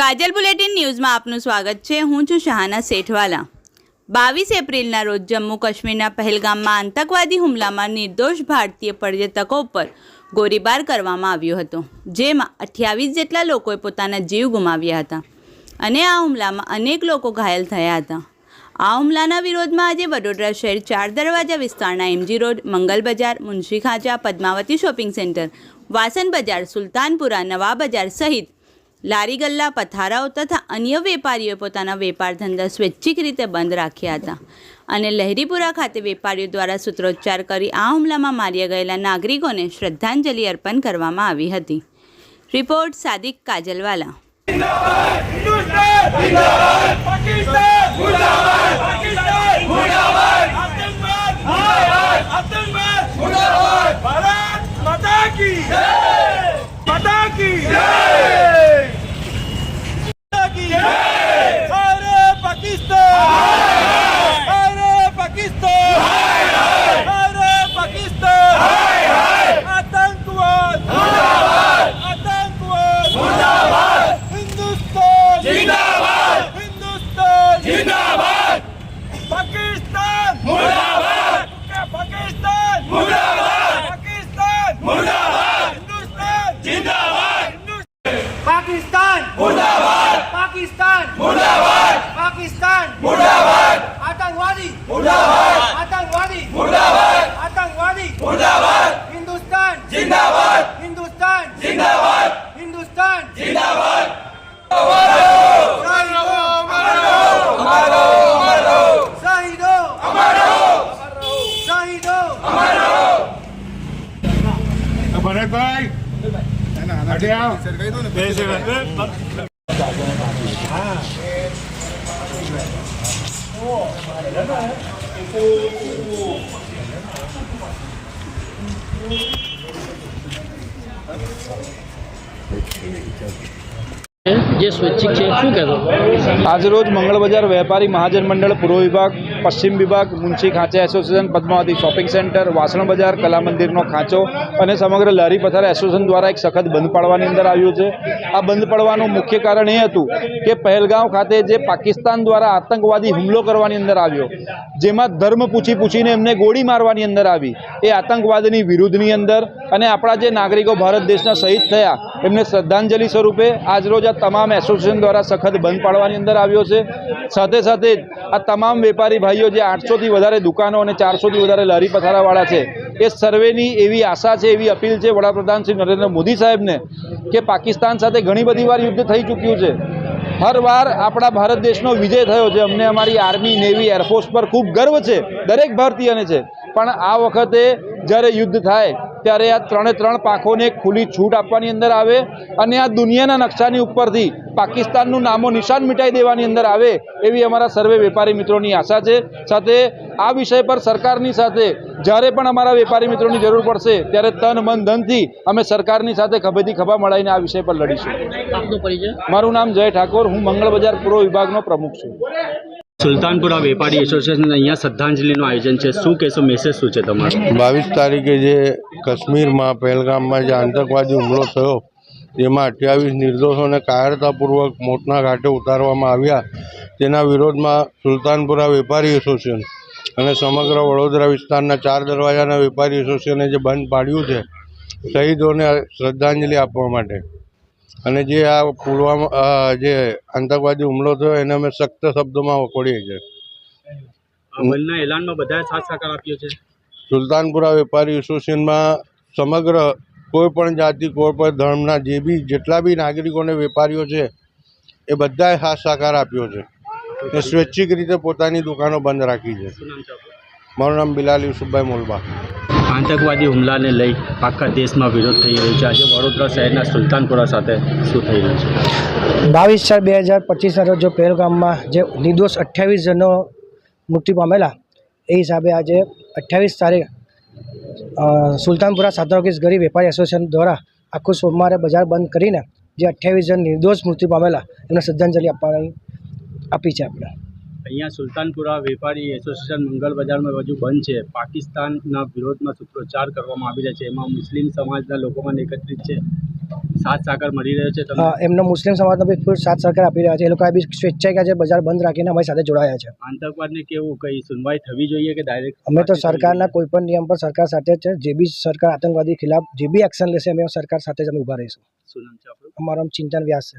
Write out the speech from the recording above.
કાજલ bulletin ન્યૂઝમાં આપનું સ્વાગત છે. હું છું શહાના શેઠવાલા. બાવીસ એપ્રિલના રોજ જમ્મુ કાશ્મીરના પહેલગામમાં આતંકવાદી હુમલામાં નિર્દોષ ભારતીય પર્યટકો પર ગોળીબાર કરવામાં આવ્યો હતો. જેમાં અઠ્યાવીસ જેટલા લોકોએ પોતાના જીવ ગુમાવ્યા હતા અને આ હુમલામાં અનેક લોકો ઘાયલ થયા હતા. આ હુમલાના વિરોધમાં આજે વડોદરા શહેર ચાર દરવાજા વિસ્તારના MG road, Mangal Bazar, Munshi Khancha, Padmavati shopping centre Vasan Bazar, Sultanpura, નવા બજાર સહિત લારી ગલ્લા, પથારાઓ તથા અન્ય વેપારીઓએ પોતાના વેપાર ધંધા સ્વૈચ્છિક રીતે બંધ રાખ્યા હતા. અને લહેરીપુરા ખાતે વેપારીઓ દ્વારા સૂત્રોચ્ચાર કરી આ હુમલામાં માર્યા ગયેલા નાગરિકોને શ્રદ્ધાંજલિ અર્પણ કરવામાં આવી હતી. Report Sadiq Kajalwala. Pakistan Muruga Bharatbhai અડે આવ જે સ્વૈચ્છિક છે, શું કહેતો આજરોજ મંગળ બજાર વેપારી મહાજન મંડળ પૂર્વ વિભાગ, પશ્ચિમ વિભાગ, Munshi Khancha association, Padmavati shopping centre, Vasan Bazar, કલા મંદિરનો ખાંચો અને સમગ્ર લારી પથાર એસોસિએશન દ્વારા એક સખત બંધ પાડવાની અંદર આવ્યું છે. આ બંધ પાડવાનું મુખ્ય કારણ એ હતું કે પહેલગાંવ ખાતે જે પાકિસ્તાન દ્વારા આતંકવાદી હુમલો કરવાની અંદર આવ્યો, જેમાં ધર્મ પૂછી પૂછીને એમને ગોળી મારવાની અંદર આવી, એ આતંકવાદની વિરુદ્ધની અંદર અને આપણા જે નાગરિકો ભારત દેશના શહીદ થયા, એમને શ્રદ્ધાંજલિ સ્વરૂપે આજરોજ આ તમામ એસોસિએશન દ્વારા સખત બંધ પાડવાની અંદર આવ્યો છે. સાથે સાથે આ તમામ વેપારી ભાઈઓ જે આઠસોથી વધારે દુકાનો અને ચારસોથી વધારે લારી પથારાવાળા છે, એ સર્વેની એવી આશા છે, એવી અપીલ છે વડાપ્રધાન શ્રી નરેન્દ્ર મોદી સાહેબને કે પાકિસ્તાન સાથે ઘણી બધી વાર યુદ્ધ થઈ ચૂક્યું છે. હર વાર આપણા ભારત દેશનો વિજય થયો છે. અમને અમારી આર્મી, નેવી, એરફોર્સ પર ખૂબ ગર્વ છે. દરેક ભારતીયને છે. પણ આ વખતે જ્યારે યુદ્ધ થાય ત્યારે આ ત્રણે ત્રણ પાંખોને ખુલ્લી છૂટ આપવાની અંદર આવે અને આ દુનિયાના નકશાની ઉપરથી પાકિસ્તાનનું નામો નિશાન મિટાઈ દેવાની અંદર આવે એવી અમારા સર્વે વેપારી મિત્રોની આશા છે. સાથે આ વિષય પર સરકારની સાથે જ્યારે પણ અમારા વેપારી મિત્રોની જરૂર પડશે ત્યારે તન મન ધનથી અમે સરકારની સાથે ખભેથી ખભા મળાઈને આ વિષય પર લડીશું. મારું નામ જય ઠાકોર. હું મંગળ બજાર પૂર્વ વિભાગનો પ્રમુખ છું. સુલતાનપુરા વેપારી એસોસિએશન અહીંયા શ્રદ્ધાંજલિનું આયોજન છે. શું કહેશો? મેસેજ શું છે તમારો? બાવીસ તારીખે જે કાશ્મીરમાં પહેલગામમાં જે આતંકવાદી હુમલો થયો તેમાં અઠ્યાવીસ નિર્દોષોને કાયરતાપૂર્વક મોતના ઘાટે ઉતારવામાં આવ્યા. તેના વિરોધમાં સુલતાનપુરા વેપારી એસોસિએશન અને સમગ્ર વડોદરા વિસ્તારના ચાર દરવાજાના વેપારી એસોસિએશને જે બંધ પાડ્યું છે, શહીદોને શ્રદ્ધાંજલિ આપવા માટે. અને જે આ પુલવામા જે આતંકવાદી હુમલો થયો એને અમે સખ્ત શબ્દોમાં વખોડીએ છીએ. બંધના એલાનમાં બધાએ સાથ સહકાર આપ્યો છે? સુલતાનપુરા વેપારી એસોસિએશનમાં સમગ્ર કોઈ પણ જાતિ કોઈ પણ ધર્મના જે બી જેટલા બી નાગરિકોને વેપારીઓ છે એ બધાએ હાથ સાકાર આપ્યો છે. ને સ્વૈચ્છિક રીતે પોતાની દુકાનો બંધ રાખી છે? મારું નામ બિલાલ યુસુફભાઈ મોલબા. આતંકવાદી હુમલાને લઈ આખા દેશમાં વિરોધ થઈ રહ્યો છે. આજે વડોદરા શહેરના સુલતાનપુરા સાથે શું થઈ રહ્યું છે? બાવીસ ચાર બે હજાર પચીસના રોજ જો પહેલગામમાં જે નિર્દોષ અઠ્યાવીસ જણો મૃત્યુ પામેલા, એ હિસાબે આજે અઠ્યાવીસ તારીખ સુલતાનપુરા સાતરોગીસ ગરીબ વેપારી એસોસિએશન દ્વારા આખું સોમવારે બજાર બંધ કરીને જે અઠ્યાવીસ જણ નિર્દોષ મૃત્યુ પામેલા, એમને શ્રદ્ધાંજલિ આપવાની આપી છે આપણે. અહીંયા સુલતાનપુરા વેપારી એસોસિએશન મંગળ બજારમાં હજુ બંધ છે. પાકિસ્તાનના વિરોધમાં સૂત્રોચ્ચાર કરવામાં આવી રહ્યા છે. એમાં મુસ્લિમ સમાજના લોકો પણ એકત્રિત છે. સાથ સહકાર મળી રહ્યો છે એમનો મુસ્લિમ સમાજનો બી ફૂલ સાથ સરકાર આપી રહ્યા છે. એ લોકોએ બી સ્વેચ્છાએ આજે બજાર બંધ રાખીને અમારી સાથે જોડાયા છે. આતંકવાદને કેવું કઈ સુનવાઈ થવી જોઈએ કે ડાયરેક્ટ અમે તો સરકારના કોઈ પણ નિયમ પર સરકાર સાથે છે. જે બી સરકાર આતંકવાદી ખિલાફ જે બી એક્શન લેશે અમે સરકાર સાથે જ અમે ઊભા રહીશું. શું નામ છે આપણું? અમારું ચિંતન વ્યાસ છે.